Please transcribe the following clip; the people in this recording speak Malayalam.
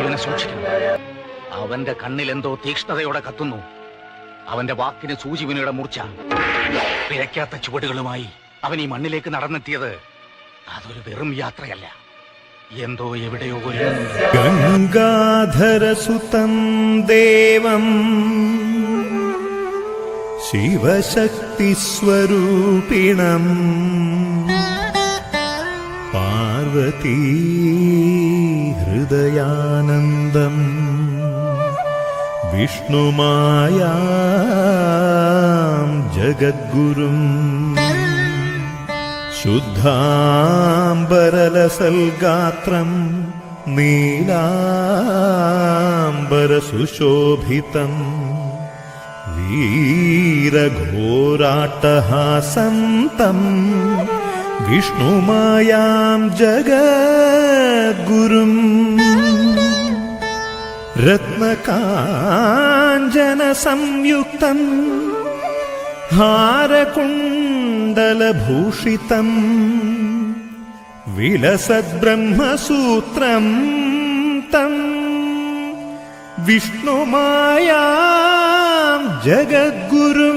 അവനെ സൂക്ഷിക്കണം അവന്റെ കണ്ണിൽ എന്തോ തീക്ഷ്ണതയോടെ കത്തുന്നു. അവന്റെ വാക്കിന് സൂചിവിനയുടെ മൂർച്ച. പിഴയ്ക്കാത്ത ചുവടുകളുമായി അവൻ ഈ മണ്ണിലേക്ക് നടന്നെത്തിയത് അതൊരു വെറും യാത്രയല്ല. എന്തോ എവിടെയോ ഗംഗാധരസുതം ദേവം ശിവശക്തിസ്വരൂപിണം. പാർവതീ हृदयानन्दम् विष्णुमायां जगद्गुरुम् शुद्धाम्बरलसल्गात्रम् नीलाम्बरसुशोभितम् वीरघोराट्टहासन्तम् विष्णुमायां जगद्गुरुम् സംയുക്തം ഹാരകുണ്ടലഭൂഷിതം വിലസദ്ബ്രഹ്മസൂത്രം തം. വിഷ്ണുമായാം ജഗദ്ഗുരു